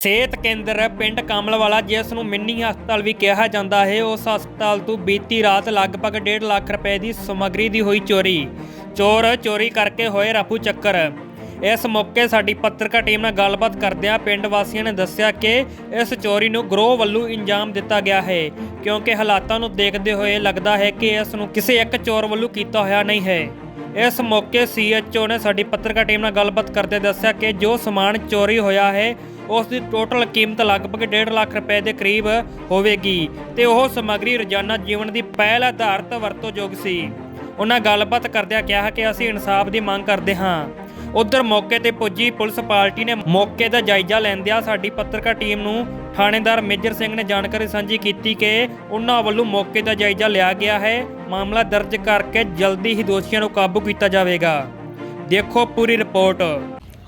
ਸਿਹਤ ਕੇਂਦਰ ਪਿੰਡ ਕਾਮਲਵਾਲਾ, ਜਿਸ ਨੂੰ ਮਿੰਨੀ ਹਸਪਤਾਲ ਵੀ ਕਿਹਾ ਜਾਂਦਾ ਹੈ, ਉਸ ਹਸਪਤਾਲ ਤੋਂ ਬੀਤੀ ਰਾਤ ਲਗਭਗ 1.5 ਲੱਖ ਰੁਪਏ ਦੀ ਸਮੱਗਰੀ ਦੀ ਹੋਈ ਚੋਰੀ। ਚੋਰ ਚੋਰੀ ਕਰਕੇ ਹੋਏ ਰਫੂ ਚੱਕਰ। ਇਸ ਮੌਕੇ ਸਾਡੀ ਪੱਤਰਕਾਰ ਟੀਮ ਨਾਲ ਗੱਲਬਾਤ ਕਰਦਿਆਂ ਪਿੰਡ ਵਾਸੀਆਂ ਨੇ ਦੱਸਿਆ ਕਿ ਇਸ ਚੋਰੀ ਨੂੰ ਗਰੋਹ ਵੱਲੋਂ ਇੰਜਾਮ ਦਿੱਤਾ ਗਿਆ ਹੈ, ਕਿਉਂਕਿ ਹਾਲਾਤਾਂ ਨੂੰ ਦੇਖਦੇ ਹੋਏ ਲੱਗਦਾ ਹੈ ਕਿ ਇਸ ਨੂੰ ਕਿਸੇ ਇੱਕ ਚੋਰ ਵੱਲੋਂ ਕੀਤਾ ਹੋਇਆ ਨਹੀਂ ਹੈ। ਇਸ ਮੌਕੇ ਸੀਐਚਓ ਨੇ ਸਾਡੀ ਪੱਤਰਕਾਰ ਟੀਮ ਨਾਲ ਗੱਲਬਾਤ ਕਰਦੇ ਦੱਸਿਆ ਕਿ ਜੋ ਸਮਾਨ ਚੋਰੀ ਹੋਇਆ ਹੈ ਉਸ ਦੀ ਟੋਟਲ ਕੀਮਤ ਲਗਭਗ 1.5 ਲੱਖ ਰੁਪਏ ਦੇ ਕਰੀਬ ਹੋਵੇਗੀ ਤੇ ਉਹ ਸਮੱਗਰੀ ਰੋਜ਼ਾਨਾ ਜੀਵਨ ਦੀ ਪਹਿਲ ਆਧਾਰਿਤ ਵਰਤੋਂਯੋਗ ਸੀ। ਉਹਨਾਂ ਗੱਲਬਾਤ ਕਰਦਿਆਂ ਕਿਹਾ ਕਿ ਅਸੀਂ ਇਨਸਾਫ ਦੀ ਮੰਗ ਕਰਦੇ ਹਾਂ। ਉਧਰ ਮੌਕੇ ਤੇ ਪੁੱਜੀ ਪੁਲਿਸ ਪਾਰਟੀ ਨੇ ਮੌਕੇ ਦਾ ਜਾਇਜ਼ਾ ਲੈਂਦਿਆਂ ਸਾਡੀ ਪੱਤਰਕਾਰ ਟੀਮ ਨੂੰ ਥਾਣੇਦਾਰ ਮੇਜਰ ਸਿੰਘ ਨੇ ਜਾਣਕਾਰੀ ਸਾਂਝੀ ਕੀਤੀ ਕਿ ਉਹਨਾਂ ਵੱਲੋਂ ਮੌਕੇ ਦਾ ਜਾਇਜ਼ਾ ਲਿਆ ਗਿਆ ਹੈ। ਮਾਮਲਾ ਦਰਜ ਕਰਕੇ ਜਲਦੀ ਹੀ ਦੋਸ਼ੀਆਂ ਨੂੰ ਕਾਬੂ ਕੀਤਾ ਜਾਵੇਗਾ। ਦੇਖੋ ਪੂਰੀ ਰਿਪੋਰਟ।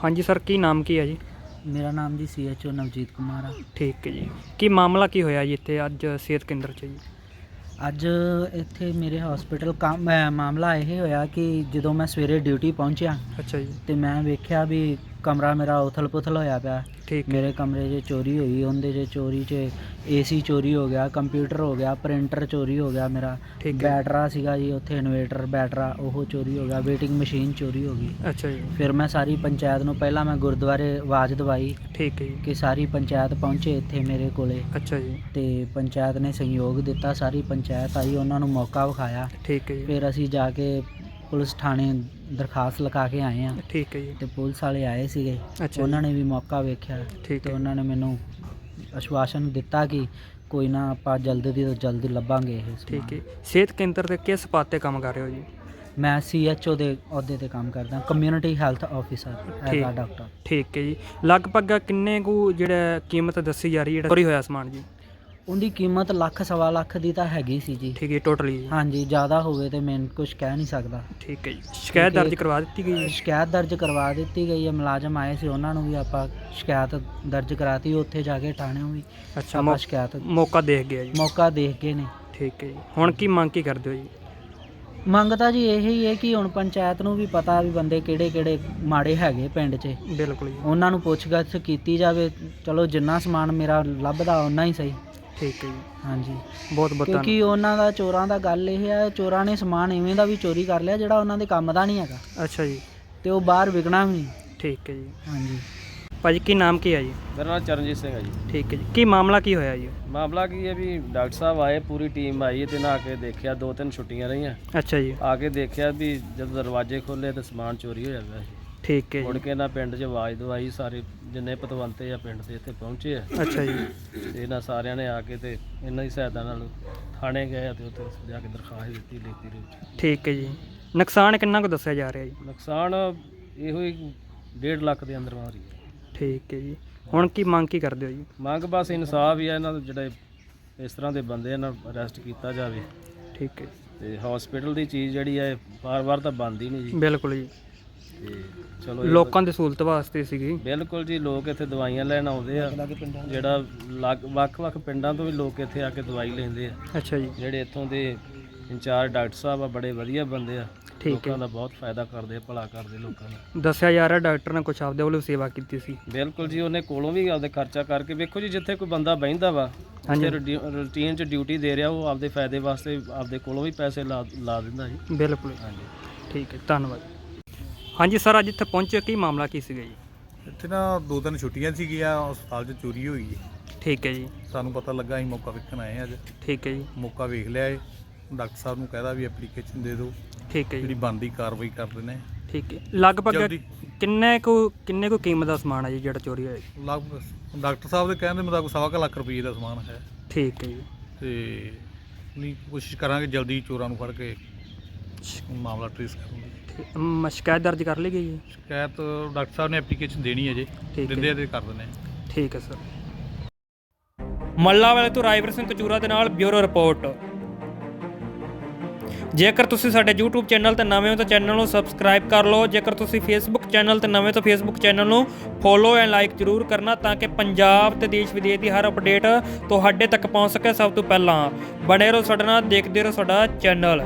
ਹਾਂਜੀ ਸਰ, ਕੀ ਨਾਮ ਕੀ ਹੈ ਜੀ? ਮੇਰਾ ਨਾਮ ਜੀ ਸੀਐਚਓ ਨਵਜੀਤ ਕੁਮਾਰ ਆ। ਠੀਕ ਹੈ ਜੀ। ਕੀ ਮਾਮਲਾ ਕੀ ਹੋਇਆ ਜੀ ਇੱਥੇ ਅੱਜ ਸਿਹਤ ਕੇਂਦਰ 'ਚ ਜੀ? ਅੱਜ ਇੱਥੇ ਮੇਰੇ ਹਸਪੀਟਲ ਕੰਮ ਅਹ ਮਾਮਲਾ ਇਹ ਹੋਇਆ ਕਿ ਜਦੋਂ ਮੈਂ ਸਵੇਰੇ ਡਿਊਟੀ ਪਹੁੰਚਿਆ ਅੱਛਾ ਜੀ। ਤੇ ਮੈਂ ਵੇਖਿਆ ਵੀ ਕਮਰਾ ਮੇਰਾ ਉਥਲ-ਪੁਥਲ ਹੋਇਆ ਪਿਆ। ਠੀਕ ਹੈ। ਮੇਰੇ ਕਮਰੇ 'ਚ ਚੋਰੀ ਹੋਈ ਉਹਦੇ 'ਚ ਚੋਰੀ 'ਚ ਏਸੀ ਚੋਰੀ ਹੋ ਗਿਆ ਕੰਪਿਊਟਰ ਹੋ ਗਿਆ ਪ੍ਰਿੰਟਰ ਚੋਰੀ ਹੋ ਗਿਆ ਮੇਰਾ। ਠੀਕ ਹੈ। ਬੈਟਰਾ ਸੀਗਾ ਜੀ ਉੱਥੇ ਇਨਵੇਟਰ ਬੈਟਰਾ ਉਹ ਚੋਰੀ ਹੋ ਗਿਆ ਵੇਟਿੰਗ ਮਸ਼ੀਨ ਚੋਰੀ ਹੋ ਗਈ। ਅੱਛਾ ਜੀ। ਫਿਰ ਮੈਂ ਸਾਰੀ ਪੰਚਾਇਤ ਨੂੰ ਪਹਿਲਾਂ ਮੈਂ ਗੁਰਦੁਆਰੇ ਆਵਾਜ਼ ਦਵਾਈ ਠੀਕ ਹੈ ਜੀ। ਕਿ ਸਾਰੀ ਪੰਚਾਇਤ ਪਹੁੰਚੇ ਇੱਥੇ ਮੇਰੇ ਕੋਲੇ। ਅੱਛਾ ਜੀ। ਤੇ ਪੰਚਾਇਤ ਨੇ ਸਹਿਯੋਗ ਦਿੱਤਾ ਸਾਰੀ ਪੰਚਾਇਤ ਆਈ ਉਹਨਾਂ ਨੂੰ ਮੌਕਾ ਵਿਖਾਇਆ। ਠੀਕ ਹੈ ਜੀ। ਫਿਰ ਅਸੀਂ ਜਾ ਕੇ ਪੁਲਿਸ ਥਾਣੇ ਦਰਖਾਸਤ ਲਿਖਾ ਕੇ ਆਏ ਆ। ਠੀਕ ਹੈ ਜੀ। ਤੇ ਪੁਲਿਸ ਵਾਲੇ ਆਏ ਸੀਗੇ। ਅੱਛਾ ਉਹਨਾਂ ਨੇ ਵੀ ਮੌਕਾ ਵੇਖਿਆ। ਠੀਕ ਤੇ ਹੈ। ਉਹਨਾਂ ਨੇ ਮੈਨੂੰ ਆਸ਼ਵਾਸਨ ਦਿੱਤਾ ਕਿ ਕੋਈ ਨਾ ਆਪਾਂ ਜਲਦੀ ਤੋਂ ਜਲਦੀ ਲੱਭਾਂਗੇ ਇਹ ਸਮਾਨ। ਠੀਕ ਹੈ। ਸਿਹਤ ਕੇਂਦਰ ਤੇ ਕਿਸ ਪਾਤ ਤੇ ਕੰਮ ਕਰ ਰਹੇ ਹੋ ਜੀ? ਮੈਂ ਸੀਐਚਓ ਦੇ ਅਹੁਦੇ ਤੇ ਕੰਮ ਕਰਦਾ। ਕਮਿਊਨਿਟੀ ਹੈਲਥ ਆਫੀਸਰ ਠੀਕ। ਐਜ਼ ਡਾਕਟਰ ਠੀਕ। ਹੈ ਜੀ। ਲਗਭਗ ਕਿੰਨੇ ਕੁ ਜਿਹੜਾ ਕੀਮਤ ਦੱਸੀ ਜਾ ਰਹੀ ਹੈ ਜਿਹੜਾ ਚੋਰੀ ਹੋਇਆ ਸਮਾਨ ਜੀ? ਉਹਦੀ ਕੀਮਤ ਲੱਖ ਸਵਾ ਲੱਖ ਦੀ ਤਾਂ ਹੈਗੀ ਸੀ ਜੀ। ਠੀਕ ਹੈ ਟੋਟਲੀ ਹਾਂਜੀ ਜ਼ਿਆਦਾ ਹੋਵੇ ਤੇ ਮੈਂ ਕੁਝ ਕਹਿ ਨਹੀਂ ਸਕਦਾ। ਠੀਕ ਹੈ ਜੀ। ਸ਼ਿਕਾਇਤ ਦਰਜ ਕਰਵਾ ਦਿੱਤੀ ਗਈ ਹੈ ਸ਼ਿਕਾਇਤ ਦਰਜ ਕਰਵਾ ਦਿੱਤੀ ਗਈ ਹੈ। ਮੁਲਾਜ਼ਮ ਆਏ ਸੀ ਉਹਨਾਂ ਨੂੰ ਵੀ ਆਪਾਂ ਸ਼ਿਕਾਇਤ ਦਰਜ ਕਰਾਤੀ ਉੱਥੇ ਜਾ ਕੇ ਥਾਣਿਓਂ ਵੀ ਅੱਛਾ ਆਪਾਂ ਮੌ- ਸ਼ਿਕਾਇਤ ਮੌਕਾ ਦੇਖ ਗਿਆ ਜੀ। ਮੌਕਾ ਦੇਖ ਕੇ ਨੇ। ਠੀਕ ਹੈ ਜੀ। ਹੁਣ ਕੀ ਮੰਗ ਕੀ ਕਰਦੇ ਹੋ ਜੀ? ਮੰਗ ਤਾਂ ਜੀ ਇਹੀ ਹੈ ਕਿ ਹੁਣ ਪੰਚਾਇਤ ਨੂੰ ਵੀ ਪਤਾ ਵੀ ਬੰਦੇ ਕਿਹੜੇ ਕਿਹੜੇ ਮਾੜੇ ਹੈਗੇ ਪਿੰਡ 'ਚ। ਬਿਲਕੁਲ ਜੀ। ਉਹਨਾਂ ਨੂੰ ਪੁੱਛਗਿੱਛ ਕੀਤੀ ਜਾਵੇ। ਚਲੋ ਜਿੰਨਾ ਸਮਾਨ ਮੇਰਾ ਲੱਭਦਾ ਓਨਾ ਹੀ ਸਹੀ। ਠੀਕ ਹੈ ਜੀ। ਹਾਂਜੀ ਬਹੁਤ ਬਹੁਤ ਧੰਨਵਾਦ ਕਿਉਂਕਿ ਉਹਨਾਂ ਦਾ ਚੋਰਾਂ ਦਾ ਗੱਲ ਇਹ ਹੈ ਚੋਰਾਂ ਨੇ ਸਮਾਨ ਐਵੇਂ ਦਾ ਵੀ ਚੋਰੀ ਕਰ ਲਿਆ ਜਿਹੜਾ ਉਹਨਾਂ ਦੇ ਕੰਮ ਦਾ ਨਹੀਂ ਹੈਗਾ। ਅੱਛਾ ਜੀ। ਤੇ ਉਹ ਬਾਹਰ ਵਿਕਣਾ ਵੀ ਨਹੀਂ। ਠੀਕ ਹੈ ਜੀ। ਹਾਂਜੀ। ਭਾਜੀ ਕੀ ਨਾਮ ਕੀ ਹੈ ਜੀ? ਮੇਰਾ ਨਾਮ ਚਰਨਜੀਤ ਸਿੰਘ ਹੈ ਜੀ। ਠੀਕ ਹੈ ਜੀ। ਕੀ ਮਾਮਲਾ ਕੀ ਹੋਇਆ ਜੀ? ਮਾਮਲਾ ਕੀ ਹੈ ਵੀ ਡਾਕਟਰ ਸਾਹਿਬ ਆਏ ਪੂਰੀ ਟੀਮ ਆਈ ਤੇ ਨਾ ਆ ਕੇ ਦੇਖਿਆ ਦੋ ਤਿੰਨ ਛੁੱਟੀਆਂ ਰਹੀਆਂ। ਅੱਛਾ ਜੀ। ਆ ਕੇ ਦੇਖਿਆ ਵੀ ਜਦੋਂ ਦਰਵਾਜ਼ੇ ਖੋਲੇ ਤੇ ਸਮਾਨ ਚੋਰੀ ਹੋ ਜਾਂਦਾ ਸੀ। ਠੀਕ ਹੈ ਮੁੜ ਜੀ। ਕੇ ਨਾ ਪਿੰਡ 'ਚ ਆਵਾਜ਼ ਦਵਾਈ ਸਾਰੇ ਜਿੰਨੇ ਪਤਵੰਤੇ ਆ ਪਿੰਡ ਦੇ ਇੱਥੇ ਪਹੁੰਚੇ ਆ। ਅੱਛਾ ਜੀ। ਤੇ ਇਹਨਾਂ ਸਾਰਿਆਂ ਨੇ ਆ ਕੇ ਤੇ ਇਹਨਾਂ ਦੀ ਸਹਾਇਤਾ ਨਾਲ ਥਾਣੇ ਗਏ ਆ ਤੇ ਉੱਥੇ ਜਾ ਕੇ ਦਰਖਾਸਤ ਦਿੱਤੀ ਲਿਖਤੀ ਰੂਪ 'ਚ। ਠੀਕ ਹੈ ਜੀ। ਨੁਕਸਾਨ ਕਿੰਨਾ ਕੁ ਦੱਸਿਆ ਜਾ ਰਿਹਾ ਜੀ? ਨੁਕਸਾਨ ਇਹੋ ਹੀ 1.5 ਲੱਖ ਦੇ ਅੰਦਰ ਮਾਰੀ ਹੈ ਠੀਕ ਹੈ ਜੀ। ਹੁਣ ਕੀ ਮੰਗ ਕੀ ਕਰਦੇ ਹੋ ਜੀ? ਮੰਗ ਬਸ ਇਨਸਾਫ ਹੀ ਆ ਇਹਨਾਂ ਦੇ ਜਿਹੜੇ ਇਸ ਤਰ੍ਹਾਂ ਦੇ ਬੰਦੇ ਇਹਨਾਂ ਨੂੰ ਅਰੈਸਟ ਕੀਤਾ ਜਾਵੇ। ਠੀਕ ਹੈ ਤੇ ਹਸਪੀਟਲ ਦੀ ਚੀਜ਼ ਜਿਹੜੀ ਹੈ ਵਾਰ-ਵਾਰ ਤਾਂ ਬੰਦ ਹੀ ਨਹੀਂ ਜੀ। ਬਿਲਕੁਲ ਜੀ। ਤੇ ਚਲੋ ਇਹ ਲੋਕਾਂ ਦੀ ਸਹੂਲਤ ਵਾਸਤੇ ਸੀਗੀ। ਬਿਲਕੁਲ ਜੀ ਲੋਕ ਇੱਥੇ ਦਵਾਈਆਂ ਲੈਣ ਆਉਂਦੇ ਆ। ਜਿਹੜਾ ਲੱਗ- ਵੱਖ-ਵੱਖ ਪਿੰਡਾਂ ਤੋਂ ਵੀ ਲੋਕ ਇੱਥੇ ਆ ਕੇ ਦਵਾਈ ਲੈਂਦੇ ਆ। ਅੱਛਾ ਜੀ। ਜਿਹੜੇ ਇੱਥੋਂ ਦੇ ਇੰਚਾਰਜ ਡਾਕਟਰ ਸਾਹਿਬ ਆ ਬੜੇ ਵਧੀਆ ਬੰਦੇ ਆ। ਠੀਕ ਲੋਕਾਂ ਹੈ ਦਾ ਬਹੁਤ ਫਾਇਦਾ ਕਰਦੇ ਆ ਭਲਾ ਕਰਦੇ ਲੋਕਾਂ ਦਾ। ਦੱਸਿਆ ਜਾ ਰਿਹਾ ਡਾਕਟਰ ਨੇ ਕੁਛ ਆਪਦੇ ਵੱਲੋਂ ਸੇਵਾ ਕੀਤੀ ਸੀ। ਬਿਲਕੁਲ ਜੀ ਉਹਨੇ ਕੋਲੋਂ ਵੀ ਆਪਦੇ ਖਰਚਾ ਕਰਕੇ ਵੇਖੋ ਜੀ ਜਿੱਥੇ ਕੋਈ ਬੰਦਾ ਬਹਿੰਦਾ ਵਾ ਹਾਂਜੀ। ਤੇ ਰੂਟੀਨ 'ਚ ਡਿਊਟੀ ਦੇ ਰਿਹਾ ਉਹ ਆਪਦੇ ਫਾਇਦੇ ਵਾਸਤੇ ਆਪਦੇ ਕੋਲੋਂ ਵੀ ਪੈਸੇ ਲਾ ਲਾ ਦਿੰਦਾ ਜੀ। ਬਿਲਕੁਲ। ਹਾਂਜੀ। ਠੀਕ ਹੈ ਧੰਨਵਾਦ। ਹਾਂਜੀ ਸਰ ਅੱਜ ਇੱਥੇ ਪਹੁੰਚੇ ਕੀ ਮਾਮਲਾ ਕੀ ਸੀਗਾ ਜੀ? ਇੱਥੇ ਨਾ ਦੋ ਤਿੰਨ ਛੁੱਟੀਆਂ ਸੀਗੀਆਂ ਹਸਪਤਾਲ 'ਚ ਚੋਰੀ ਹੋਈ ਹੈ ਠੀਕ ਹੈ ਜੀ। ਸਾਨੂੰ ਪਤਾ ਲੱਗਾ ਅਸੀਂ ਮੌਕਾ ਵੇਖਣ ਆਏ ਹਾਂ ਅੱਜ। ਠੀਕ ਹੈ ਜੀ। ਮੌਕਾ ਵੇਖ ਲਿਆ ਏ। ਡਾਕਟਰ ਸਾਹਿਬ ਨੂੰ ਕਹਿਦਾ ਵੀ ਐਪਲੀਕੇਸ਼ਨ ਦੇ ਦਿਓ। ਠੀਕ ਹੈ ਜਿਹੜੀ ਜੀ ਬਣਦੀ ਕਾਰਵਾਈ ਕਰ ਦਿੰਦੇ ਠੀਕ ਹੈ। ਲਗਭਗ ਜਲਦੀ। ਕਿੰਨੇ ਕੁ ਕਿੰਨੇ ਕੁ ਕੀਮਤ ਦਾ ਸਮਾਨ ਹੈ ਜੀ ਜਿਹੜਾ ਚੋਰੀ ਹੋਇਆ ਜੀ? ਲਗਭਗ ਡਾਕਟਰ ਸਾਹਿਬ ਦੇ ਕਹਿਣ ਦੇ ਮੁਤਾਬਕ ਸਵਾ ਕੁ ਲੱਖ ਰੁਪਏ ਦਾ ਸਮਾਨ ਹੈ। ਠੀਕ ਹੈ ਜੀ। ਤੇ ਨਹੀਂ ਕੋਸ਼ਿਸ਼ ਕਰਾਂਗੇ ਜਲਦੀ ਚੋਰਾਂ ਨੂੰ ਫੜ ਕੇ ਮਾਮਲਾ ਟ੍ਰੇਸ ਕਰਨ ਦੀ ਠੀਕ- ਸ਼ਿਕਾਇਤ ਦਰਜ ਕਰ ਲਈ ਗਈ ਜੀ ਸ਼ਿਕਾਇਤ ਡਾਕਟਰ ਸਾਹਿਬ ਨੇ ਐਪਲੀਕੇਸ਼ਨ ਦੇਣੀ ਹੈ ਜੇ। ਹੈ। ਦਿੰਦੇ ਆ ਤੇ ਕਰ ਦਿੰਦੇ ਆ। ਠੀਕ ਹੈ ਸਰ। ਮੱਲਾ ਵਾਲੇ ਤੋਂ ਰਾਜਵੀਰ ਸਿੰਘ ਕਚੂਰਾ ਦੇ ਨਾਲ ਬਿਊਰੋ ਰਿਪੋਰਟ। ਜੇਕਰ ਤੁਸੀਂ ਸਾਡੇ YouTube ਚੈਨਲ ਤੇ ਨਵੇਂ ਹੋ ਤਾਂ ਚੈਨਲ ਨੂੰ ਸਬਸਕ੍ਰਾਈਬ ਕਰ ਲਓ। ਜੇਕਰ ਤੁਸੀਂ Facebook ਚੈਨਲ ਤੇ ਨਵੇਂ ਤਾਂ Facebook ਚੈਨਲ ਨੂੰ ਫੋਲੋ ਐਂਡ ਲਾਈਕ ਜ਼ਰੂਰ ਕਰਨਾ ਤਾਂ ਕਿ ਪੰਜਾਬ ਤੇ ਦੇਸ਼ ਵਿਦੇਸ਼ ਦੀ ਹਰ ਅਪਡੇਟ ਤੁਹਾਡੇ ਤੱਕ ਪਹੁੰਚ ਸਕੇ। ਸਭ ਤੋਂ ਪਹਿਲਾਂ ਬਣੇ ਰਹੋ ਸਾਡੇ ਨਾਲ ਦੇਖਦੇ ਰਹੋ ਸਾਡਾ ਚੈਨਲ।